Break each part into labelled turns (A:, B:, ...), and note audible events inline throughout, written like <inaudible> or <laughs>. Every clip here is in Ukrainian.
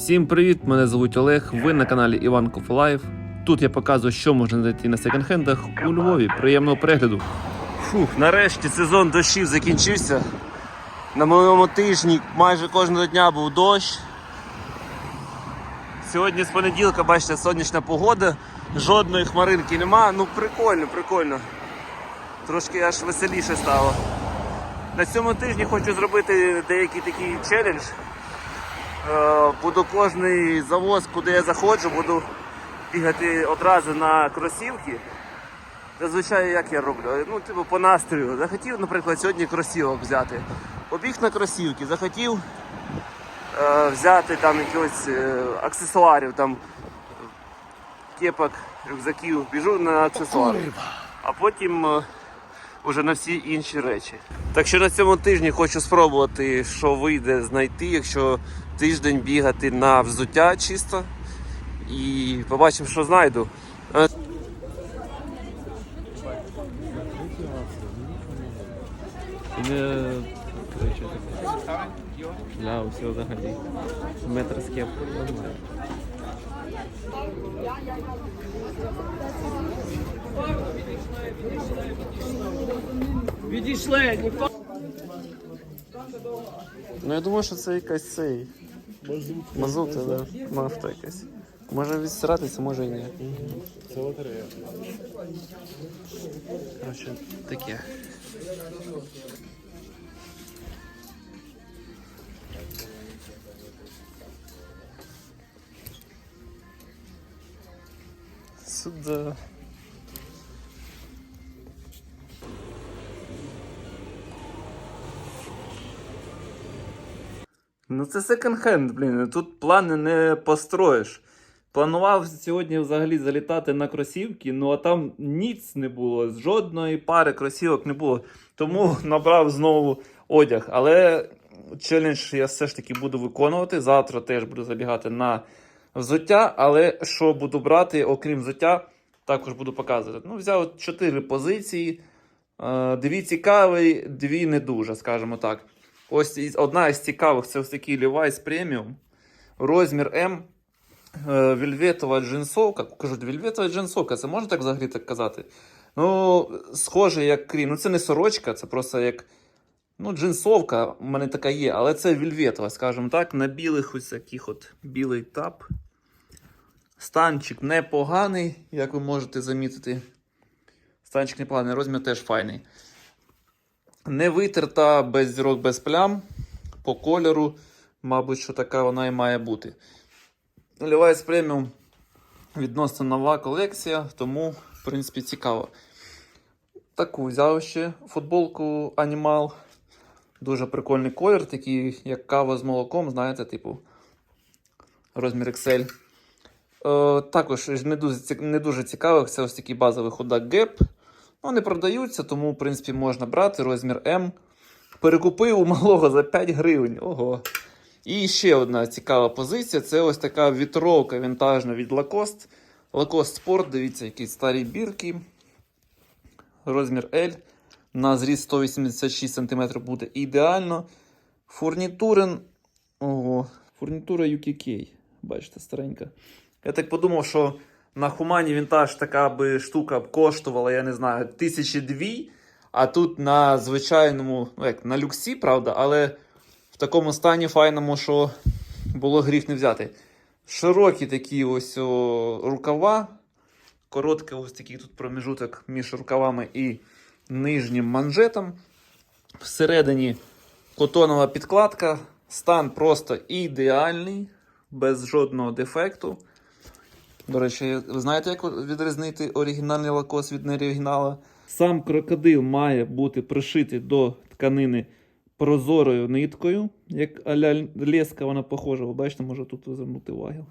A: Всім привіт! Мене звуть Олег. Ви на каналі Іван Кофолаєв. Тут я показую, що можна знайти на секонд-хендах у Львові. Приємного перегляду. Фух, нарешті сезон дощів закінчився. На минулому тижні майже кожного дня був дощ. Сьогодні з понеділка, бачите, сонячна погода, жодної хмаринки нема. Ну прикольно, прикольно. Трошки аж веселіше стало. На цьому тижні хочу зробити деякий такий челендж. Е, Буду кожний завоз, куди я заходжу, буду бігати одразу на кросівки. Зазвичай як я роблю? Ну, типу по настрою. Захотів, наприклад, сьогодні кросівок взяти. Побіг на кросівки, захотів е, взяти там якихось е, аксесуарів, там кепок, рюкзаків, біжу на аксесуари. А потім е, уже на всі інші речі. Так що на цьому тижні хочу спробувати, що вийде знайти, якщо тиждень бігати на взуття чисто. І побачимо, що знайду. Е,
B: Тебе. Для усього взагалі. Метр з кепкою.
C: Відійшли, ніхто.
A: Ну я думаю, що це якась цей. Мазута, да. Нафта якась. Може відстиратися, може і ні.
B: Це лотерея.
A: Коротше, таке. Сюда. Ну це секонд-хенд, блін. Тут плани не построїш. Планував сьогодні взагалі залітати на кросівки, ну а там ніц не було, жодної пари кросівок не було. Тому <laughs> набрав знову одяг. Але челендж я все ж таки буду виконувати. Завтра теж буду забігати на взуття. Але що буду брати, окрім взуття, також буду показувати. Ну, взяв чотири позиції. Е, Дві цікаві, дві не дуже, скажімо так. Ось одна із цікавих це ось такий Levi's Premium. Розмір М. Е, Вільветова джинсовка. Кажуть, вільветова джинсовка, це можна так взагалі так казати? Ну, схоже, як крім. Ну, це не сорочка, це просто як. Ну, джинсовка в мене така є, але це вільветова, скажімо так, на білих ось таких от білий тап. Станчик непоганий, як ви можете замітити. Станчик непоганий, розмір теж файний. Не витерта без зірок, без плям. По кольору, мабуть, що така вона і має бути. Levi's Premium відносно нова колекція, тому, в принципі, цікаво. Таку взяв ще футболку Animal. Дуже прикольний колір, такий, як кава з молоком, знаєте, типу розмір XL. Е, також не дуже, не дуже цікавих, це ось такий базовий худак Gap. Вони продаються, тому, в принципі, можна брати розмір М. Перекупив у малого за 5 гривень. Ого. І ще одна цікава позиція це ось така вітровка вінтажна від Lacoste. Lacoste Sport, дивіться, які старі бірки. Розмір L. На зріст 186 см буде ідеально. Фурнітурин. Ого, фурнітура UKK. Бачите, старенька. Я так подумав, що на Хумані вінтаж така би штука б коштувала, я не знаю, тисячі дві. А тут на звичайному, ну як на люксі, правда, але в такому стані файному, що було гріх не взяти. Широкі такі ось о, рукава. Короткий ось такий тут проміжуток між рукавами і нижнім манжетом. Всередині котонова підкладка. Стан просто ідеальний, без жодного дефекту. До речі, ви знаєте, як відрізнити оригінальний лакос від неоригінала? Сам крокодил має бути пришитий до тканини прозорою ниткою, як аля леска вона похожа. Ви бачите, може тут звернути увагу.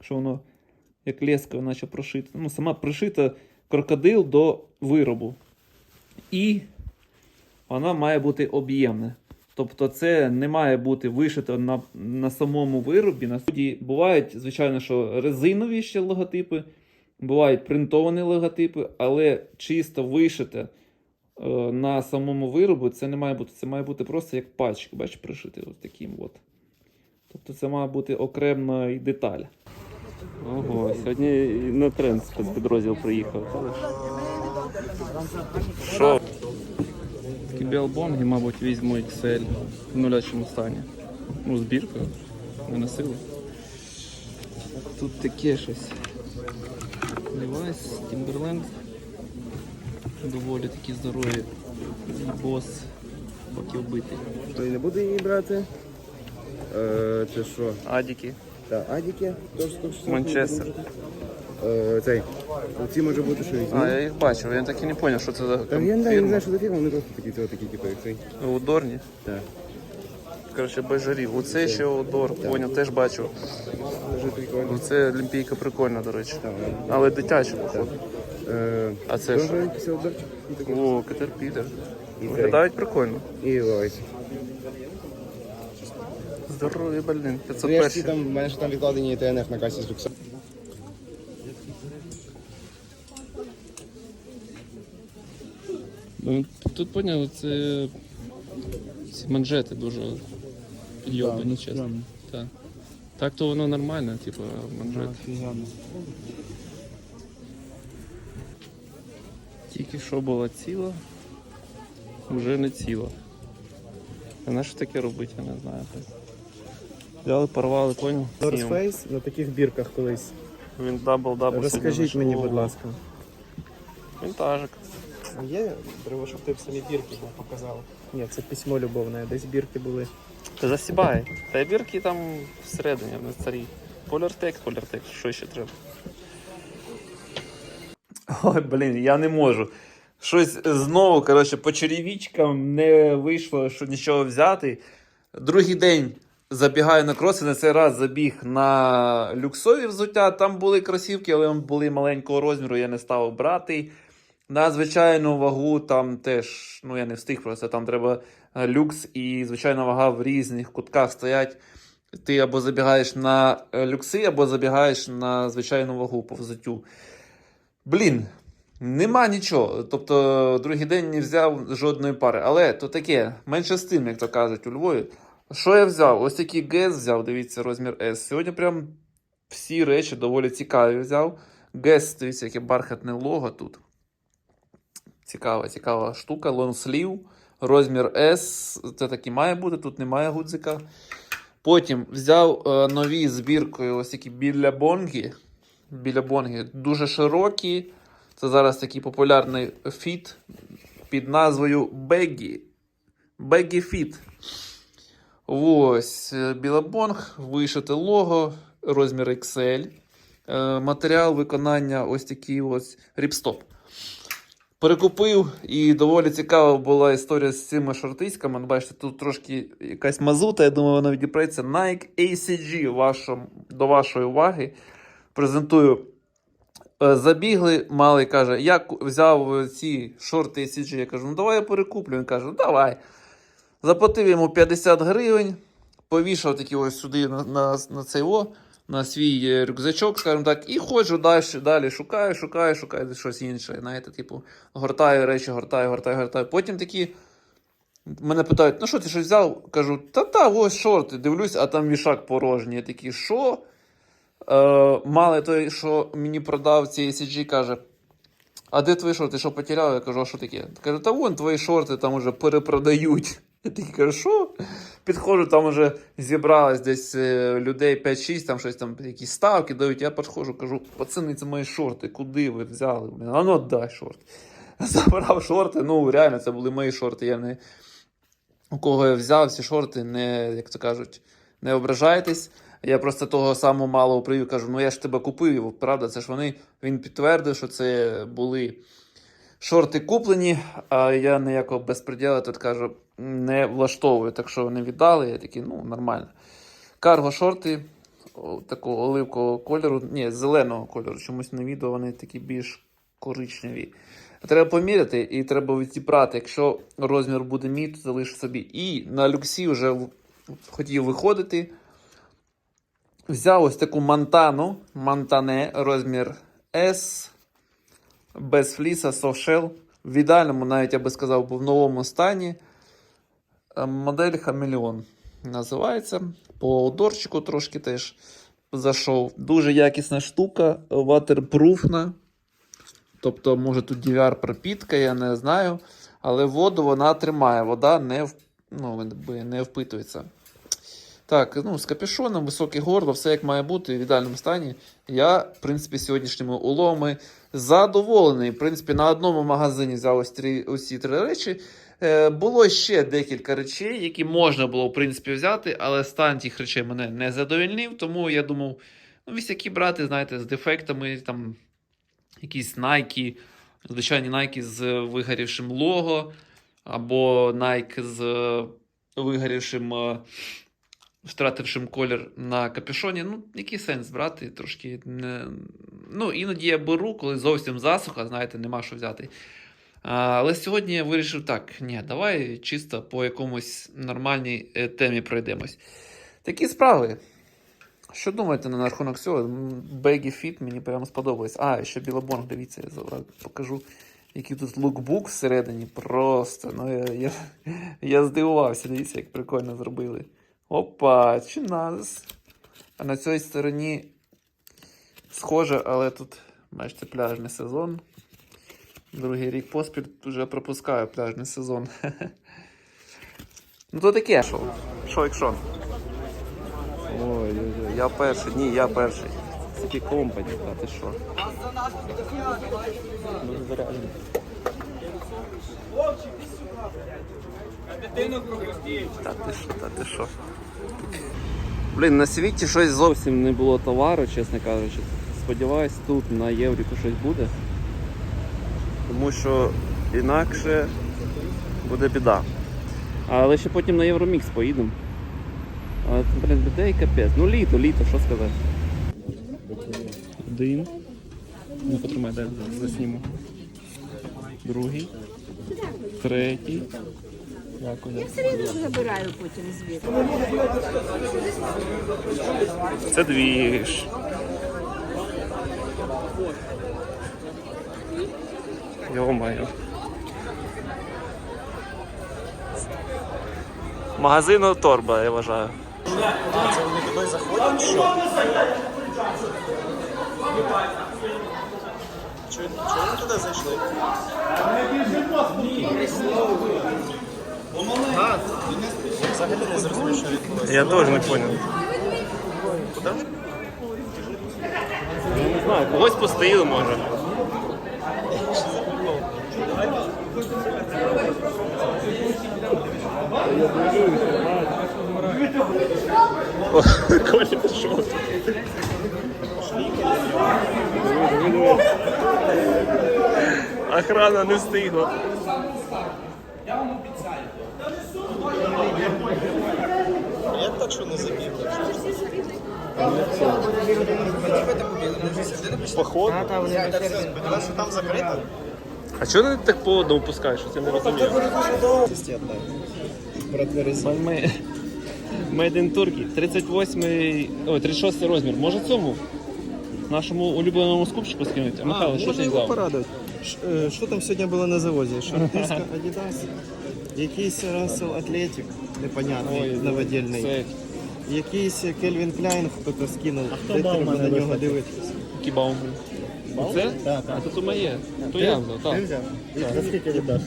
A: Що воно як лескою, наче прошита. Ну, сама пришита крокодил до виробу. І вона має бути об'ємна. Тобто це не має бути вишито на, на самому виробі. На суді бувають, звичайно, що резинові ще логотипи, бувають принтовані логотипи, але чисто вишите е, на самому виробі це не має бути. Це має бути просто як пачка. Бачиш, пришити ось таким от. Тобто це має бути окрема і деталь. Ого, сьогодні на тренд спецпідрозділ приїхав. Що? Такі білбонги, мабуть, візьму XL в нулячому стані. Ну, збірка. Не носили. Тут таке щось. Levi's, Timberland. Доволі такі здорові. Бос поки вбитий.
C: То і не буде її брати. Е, це що?
A: Адіки.
C: Та, Адіки?
A: Манчестер.
C: Е, цей. Оці може бути, що візьму.
A: А, я їх бачив, я так і не зрозумів, що це за
C: Та я не знаю, я не
A: фірма.
C: знаю, що за фірма, вони просто такі, такі, типу, як цей.
A: Удорні.
C: Так.
A: Коротше, без жарів. Оце ще Удор, поняв, теж бачив.
C: Дуже прикольно.
A: Оце Олімпійка прикольна, до речі. Але дитяча, походу.
C: Е,
A: А це
C: Дуже
A: що?
C: якийсь обзорчик. І такий.
A: О, Кетерпілер.
C: Цей.
A: Виглядають прикольно.
C: І Лойс.
A: Здорові, блін.
C: Ну, я ж ці
A: 501.
C: там, в мене ж там відкладені ТНФ на касі з люкса.
A: Ну, тут поняв, це ці манжети дуже підйобані, чесно. Так. Так то воно нормально, типу, манжет. Тільки що була ціла, вже не ціла. А на що таке робити, я не знаю. Взяли, порвали, поняв?
D: North на таких бірках колись.
A: Він дабл-дабл.
D: Розкажіть мені, будь ласка.
A: Вінтажик.
D: Є? Треба, щоб ти б самі бірки був показав. Ні, це письмо любовне, десь бірки були.
A: Та засібай. Та бірки там всередині, не старі. Поляртек, поляртек, що ще треба? Ой, блін, я не можу. Щось знову, коротше, по черевичкам не вийшло, що нічого взяти. Другий день забігаю на кроси, на цей раз забіг на люксові взуття. Там були кросівки, але вони були маленького розміру, я не став брати. На звичайну вагу там теж, ну я не встиг просто, там треба е, люкс і звичайна вага в різних кутках стоять. Ти або забігаєш на е, люкси, або забігаєш на звичайну вагу по взуттю. Блін, нема нічого. Тобто, другий день не взяв жодної пари. Але то таке, менше з тим, як то кажуть у Львові. Що я взяв? Ось такий ГЕС взяв, дивіться, розмір S. Сьогодні прям всі речі доволі цікаві взяв. ГЕС, дивіться, яке бархатне лого тут. Цікава, цікава штука. Лонслів, розмір S. Це так і має бути, тут немає гудзика. Потім взяв е, нові збіркою ось такі біля бонги. Біля бонги дуже широкі. Це зараз такий популярний фіт під назвою Baggy. Baggy Fit. Ось е, білабонг, вишите лого, розмір XL. Е, Матеріал виконання ось такий ось ріпстоп. Перекупив, і доволі цікава була історія з цими шортиськами. Ну, Бачите, тут трошки якась мазута, я думаю, вона відіпреться. Nike ACG вашому, до вашої уваги. Презентую. Е, Забігли, малий каже, я взяв ці шорти ACG. Я кажу, ну давай я перекуплю. Він каже, ну давай. Заплатив йому 50 гривень, повішав такі ось сюди на, на, на цей о, на свій е, рюкзачок, скажімо так, і ходжу далі, далі шукаю, шукаю, шукаю щось інше. Знаєте, типу, гортаю речі, гортаю, гортаю, гортаю. Потім такі. Мене питають, ну що ти щось взяв? Кажу, та-та, ось шорти. Дивлюсь, а там вішак порожній. Я такий, що? Е, мали той, що мені продав ці ACG, каже, а де твої шорти? Що потеряв? Я кажу, а що таке? Каже, та вон твої шорти там уже перепродають. Я такий кажу, що? Підходжу, там уже зібралось десь е, людей 5-6, там щось там, якісь ставки дають. Я підходжу, кажу, пацани, це мої шорти, куди ви взяли? А ну дай шорти. <laughs> Забрав шорти, ну реально, це були мої шорти. Я не у кого я взяв ці шорти, не, як то кажуть, не ображайтесь. Я просто того самого малого привів, кажу, ну я ж тебе купив, правда, це ж вони. Він підтвердив, що це були шорти куплені, а я ніякого безпреділа тут кажу, не влаштовую. Так що вони віддали, я такий, ну, нормально. Карго шорти такого оливкового кольору, ні, зеленого кольору. Чомусь на відео вони такі більш коричневі. Треба поміряти і треба відібрати. Якщо розмір буде мій, то залишу собі. І на люксі вже хотів виходити. Взяв ось таку мантану, мантане, розмір S, без фліса, софтшел. В ідеальному, навіть я би сказав, був в новому стані. Е, Модель Хамелеон. називається. По аудорчику трошки теж зайшов. Дуже якісна штука, ватерпруфна. Тобто, може тут DVR пропітка, я не знаю. Але воду вона тримає, вода не, ну, не впитується. Так, ну, з капюшоном, високе горло, все як має бути в ідеальному стані. Я, в принципі, сьогоднішніми уловами задоволений. В принципі, на одному магазині взяв ось три, усі три речі. Е, було ще декілька речей, які можна було, в принципі, взяти, але стан тих речей мене не задовольнив, тому я думав, ну, вісякі брати, знаєте, з дефектами, там, якісь Nike, звичайні Nike з вигорівшим лого, або Nike з вигорівшим, е, втратившим колір на капюшоні. Ну, який сенс брати? Трошки не... Ну, іноді я беру, коли зовсім засуха, знаєте, нема що взяти. А, Але сьогодні я вирішив так: ні, давай чисто по якомусь нормальній е, темі пройдемось. Такі справи. Що думаєте на рахунок цього? Бегі Fit мені прямо сподобалось. А, ще Білобонг, дивіться, я зараз покажу, який тут лукбук всередині. Просто. Ну, я, я, я здивувався, дивіться, як прикольно зробили. Опа, чи нас. А на цій стороні схоже, але тут, бачите, пляжний сезон. Другий рік поспіль вже пропускаю пляжний сезон. <laughs> ну то таке. Що, що якщо? Ой, ой, я перший, ні, я перший.
B: Сіті компані.
A: Та ти що?
B: Дуже заряджений.
A: Та ти що, та ти що? Блін, на світі щось зовсім.
B: Зовсім не було товару, чесно кажучи. Сподіваюсь, тут на Євріку щось буде.
A: Тому що інакше буде біда.
B: Але ще потім на Євромікс поїдемо. Але, блін, людей капець. Ну літо, літо, що сказати. Один. Ну, потримай, дай засніму. Другий. Третій. Дякую.
E: Я все рівно забираю потім звідти.
A: Це двіж. Йо-моє. Магазину торба, я вважаю. Я теж не зрозумів. Я не знаю, когось постоїли може. Коля пішов. Охрана не встигла. Поход. А чого ти так по одному пускаєш? Я не розумію.
B: Made in Turkey. 38, ой, 36 розмір. Може цьому? Нашому улюбленому скупчику скинути? Михайло, що ти взяв?
C: порадувати. е, Що там сьогодні було на заводі? Шортиска <laughs> Adidas, якийсь Russell Athletic, Непонятний, новодільний. Якийсь Кельвін Кляйн скинув, А хто Де треба на нього дивитися.
B: кібаум. Це?
C: Так,
B: А то то моє. То я взяв, так.
C: взяв? За скільки віддаш?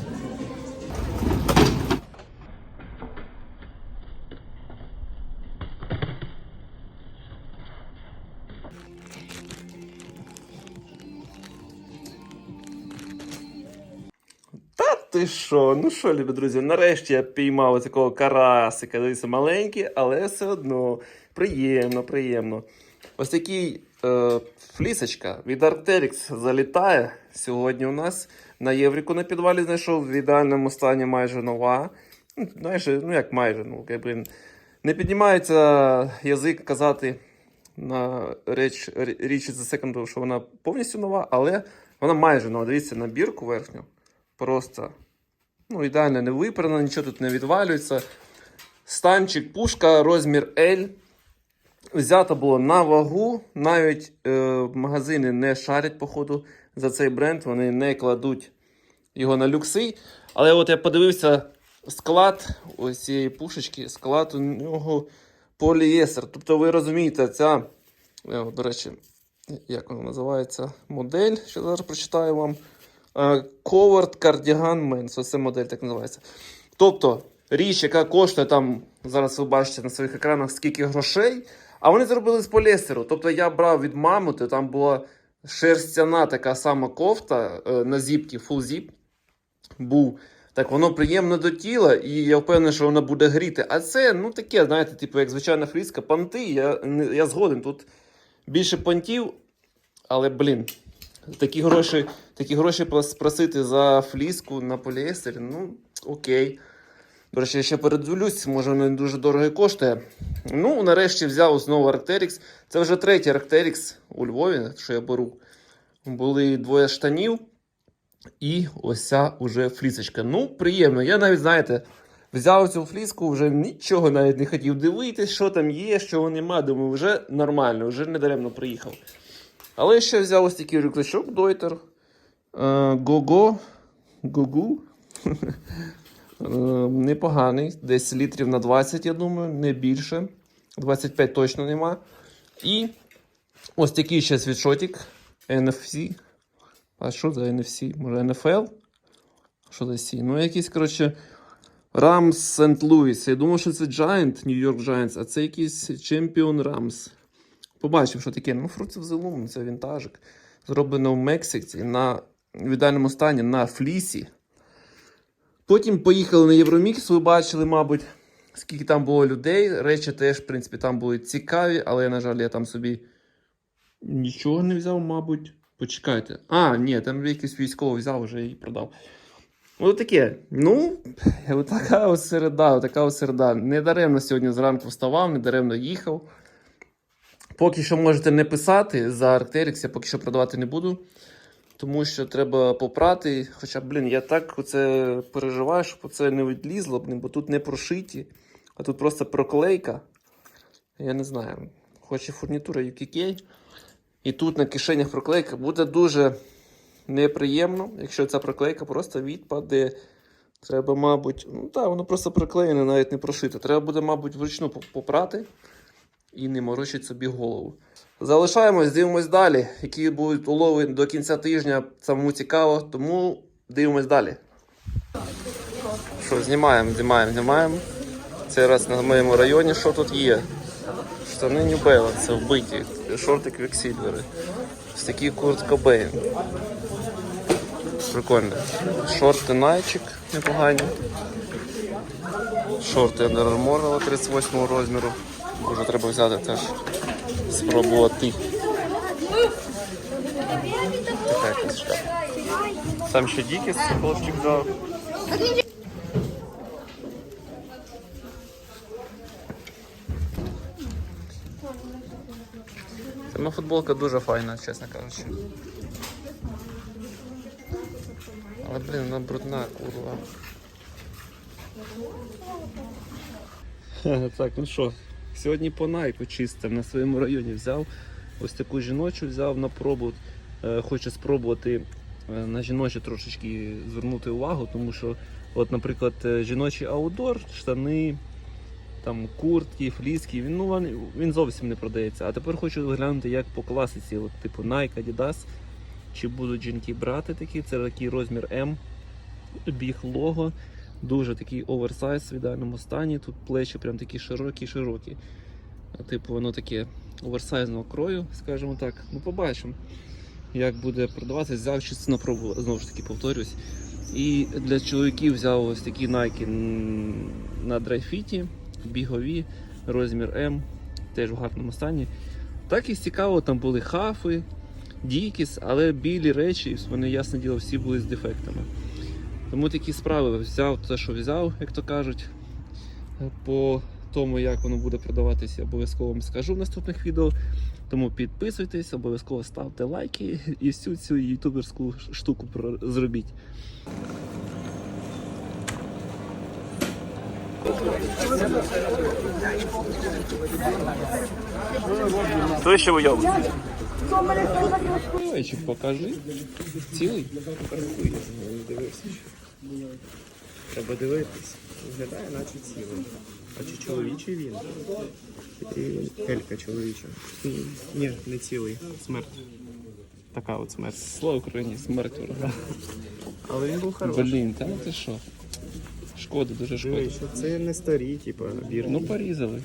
A: Ти що? Ну що, любі друзі, нарешті я піймав такого карасика. Дивіться, маленький, але все одно приємно, приємно. Ось такий е, флісочка від Arc'teryx залітає сьогодні у нас. На Євріку на підвалі знайшов в ідеальному стані майже нова. Ну, ну як майже, ну, якби не піднімається язик казати на реч, річ за секунду, що вона повністю нова, але вона майже нова. Дивіться на бірку верхню. Просто ну, ідеально не випрано, нічого тут не відвалюється. Станчик, пушка, розмір L. Взято було на вагу. Навіть е, магазини не шарять, походу, за цей бренд. Вони не кладуть його на люкси. Але от я подивився склад ось цієї пушечки, склад у нього полієстер. Тобто ви розумієте, ця, е, до речі, як вона називається модель, що зараз прочитаю вам. Covert Cardigan Men's, ось це модель так називається. Тобто річ, яка коштує там, зараз ви бачите на своїх екранах, скільки грошей, а вони зробили з поліестеру. Тобто я брав від мамути, там була шерстяна така сама кофта е, на зіпці, full zip був. Так, воно приємно до тіла, і я впевнений, що воно буде гріти. А це, ну таке, знаєте, типу, як звичайна фліска, панти, я, я згоден. Тут більше пантів, але, блін, такі гроші, такі гроші прос- просити за фліску на поліестері, ну, окей. До речі, я ще передивлюсь, може воно не дуже дорого коштує. Ну, нарешті взяв знову Arcteryx. Це вже третій Arcteryx у Львові, що я беру. Були двоє штанів. І ось ця уже флісочка. Ну, приємно. Я навіть, знаєте, взяв цю фліску, вже нічого навіть не хотів дивитись, що там є, що нема. Думаю, вже нормально, вже недаремно приїхав. Але ще взяв ось такий рюкзачок Дойтер. Гого. Гогу. Непоганий. Десь літрів на 20, я думаю, не більше. 25 точно нема. І ось такий ще світшотик NFC. А що за NFC? Може NFL? Що за C? Ну, якийсь, коротше, Rams St. Louis. Я думав, що це Giant, New York Giants, а це якийсь Champion Rams. Побачив, що таке. Ну, Fruits of the це вінтажик. Зроблено в Мексиці на в ідеальному стані на флісі. Потім поїхали на Євромікс, ви бачили, мабуть, скільки там було людей. Речі теж, в принципі, там були цікаві, але, на жаль, я там собі нічого не взяв, мабуть. Почекайте. А, ні, там якийсь військовий взяв вже і продав. Ось таке. Ну, <laughs> така середа, така середа. Недаремно сьогодні зранку вставав, недаремно їхав. Поки що можете не писати за Arcteryx, я поки що продавати не буду. Тому що треба попрати. Хоча, блін, я так оце переживаю, щоб це не відлізло, блін, бо тут не прошиті, а тут просто проклейка. Я не знаю. Хоч і фурнітура UKK. І тут на кишенях проклейка буде дуже неприємно, якщо ця проклейка просто відпаде. Треба, мабуть, ну так, воно просто приклеєне, навіть не прошите. Треба буде, мабуть, вручну попрати і не морочить собі голову. Залишаємось, дивимось далі. Які будуть улови до кінця тижня, самому цікаво, тому дивимось далі. Що, знімаємо, знімаємо, знімаємо. Цей раз на моєму районі, що тут є? Штани New Balance, вбиті, шорти Квіксільвери. Ось такий Курт Кобейн. Прикольно. Шорти Nike непогані. Шорти Under Armour 38 розміру. Може треба взяти теж. Спробувати. Така якась шляпа. Сам ще Дікіс, хлопчик взяв. Сама футболка дуже файна, чесно кажучи. Але, блін, вона брудна, курва. Так, ну що, сьогодні по найку чистим на своєму районі взяв. Ось таку жіночу взяв на пробу. Е, Хочу спробувати е, на жіночі трошечки звернути увагу, тому що, от, наприклад, е, жіночий аудор, штани, там куртки, фліски, він, ну, він зовсім не продається. А тепер хочу глянути, як по класиці, от, типу Nike, Adidas, чи будуть жінки брати такі, це такий розмір М, біг лого, дуже такий оверсайз в ідеальному стані. Тут плечі прям такі широкі-широкі. Типу, воно таке оверсайзного крою, скажімо так. Ну, побачимо, як буде продаватися. Взяв чисто на пробу, знову ж таки повторюсь. І для чоловіків взяв ось такі Nike на драйфіті, бігові, розмір М, теж в гарному стані. Так і цікаво, там були хафи, дікіс, але білі речі, вони, ясне діло, всі були з дефектами. Тому такі справи взяв те, що взяв, як то кажуть. По тому, як воно буде продаватися, обов'язково вам скажу в наступних відео. Тому підписуйтесь, обов'язково ставте лайки і всю цю ютуберську штуку зробіть. Хто ще вийов? Ойчик, покажи. Цілий? Дивився.
C: Треба дивитись. Виглядає, наче цілий. А чи чоловічий він? І Елька чоловіча. Ні, не цілий. Смерть. Така от смерть.
A: Слава Україні, смерть ворога.
C: Але він був хороший.
A: Блін, та ну ти що? Шкода, дуже шкода.
C: Дивись, це не старі, типу, бірки.
A: Ну порізали.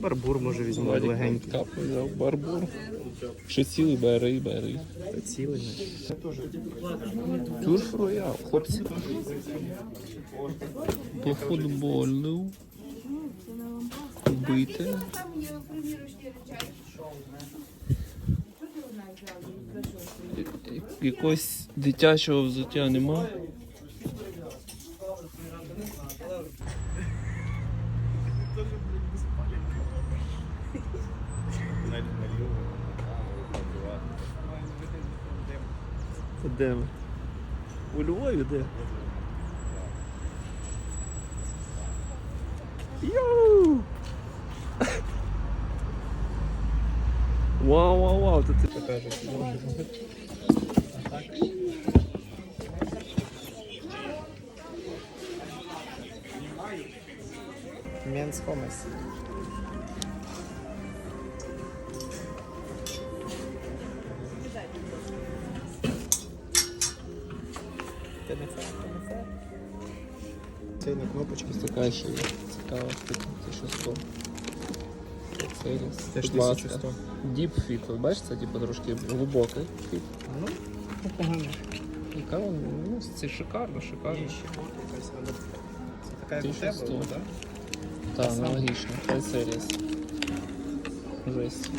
C: барбур може візьмемо
A: Владик
C: легенький.
A: капу взяв, барбур. Що цілий, бери, бери.
C: Цілий.
A: Кюрф роял, хлопці. По футболу. Бити. Якогось дитячого взуття нема. Де ми? У Львові де? Йоу! Вау, вау, вау, тут
C: Покажуть. Менс Хомес. Це на кнопочки.
A: Така ще є. Цікава штука. Це що сто.
C: Це ж
A: Будь ласка.
C: 1100.
A: Deep fit, от бачиш, це типу трошки глибокий фіт.
C: Ну, непогано.
A: Яка ну, це шикарно, шикарно.
C: Є ще от якась надо. Це така як у
A: 1100.
C: тебе, так?
A: Так, аналогічно. 5 серіс. Жесть.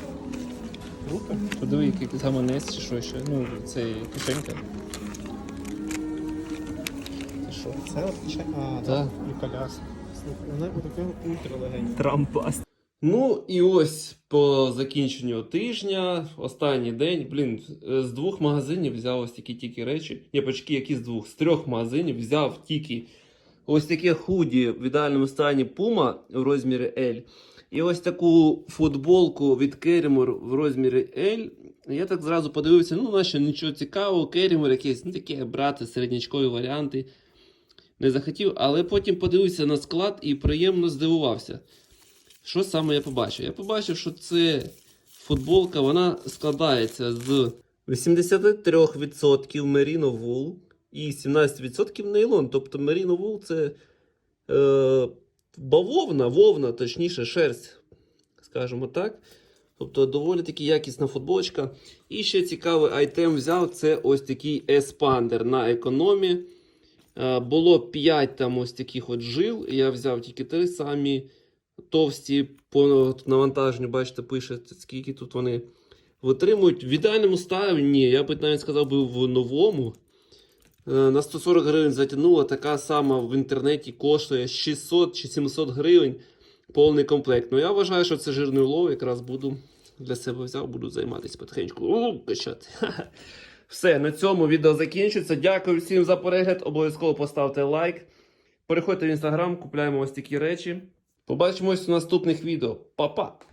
C: Круто.
A: Подиви, який гаманець чи що ще. Ну, це кишенька. Це що?
C: Це от ще. А,
A: так.
C: І коляска. Слухай, вона така ультралегенька.
A: Трампаст. Ну і ось по закінченню тижня, останній день, блін, з двох магазинів взяв ось такі тільки речі. Ні, почки, які з двох, з трьох магазинів взяв тільки ось таке худі в ідеальному стані Puma в розмірі L. І ось таку футболку від Керімор в розмірі L. Я так зразу подивився, ну, наче нічого цікавого, Керімор якийсь, ну таке брати, середнячкові варіанти. Не захотів, але потім подивився на склад і приємно здивувався. Що саме я побачив? Я побачив, що це футболка, вона складається з 83% Merino Wool і 17% нейлон. Тобто Merino Wool це е, бавовна, вовна, точніше, шерсть, скажімо так. Тобто доволі таки якісна футболочка. І ще цікавий айтем взяв це ось такий еспандер на економі. Е, Було 5 там ось таких от жил. Я взяв тільки 3 самі товсті по навантаженню, бачите, пише, скільки тут вони витримують. В ідеальному стані, я б навіть сказав би в новому. Е, На 140 гривень затягнула, така сама в інтернеті коштує 600 чи 700 гривень повний комплект. Ну я вважаю, що це жирний улов, якраз буду для себе взяв, буду займатися потихеньку. У, качати. <laughs> Все, на цьому відео закінчується. Дякую всім за перегляд. Обов'язково поставте лайк. Переходьте в інстаграм, купляємо ось такі речі. Побачимось у наступних відео. Па-па!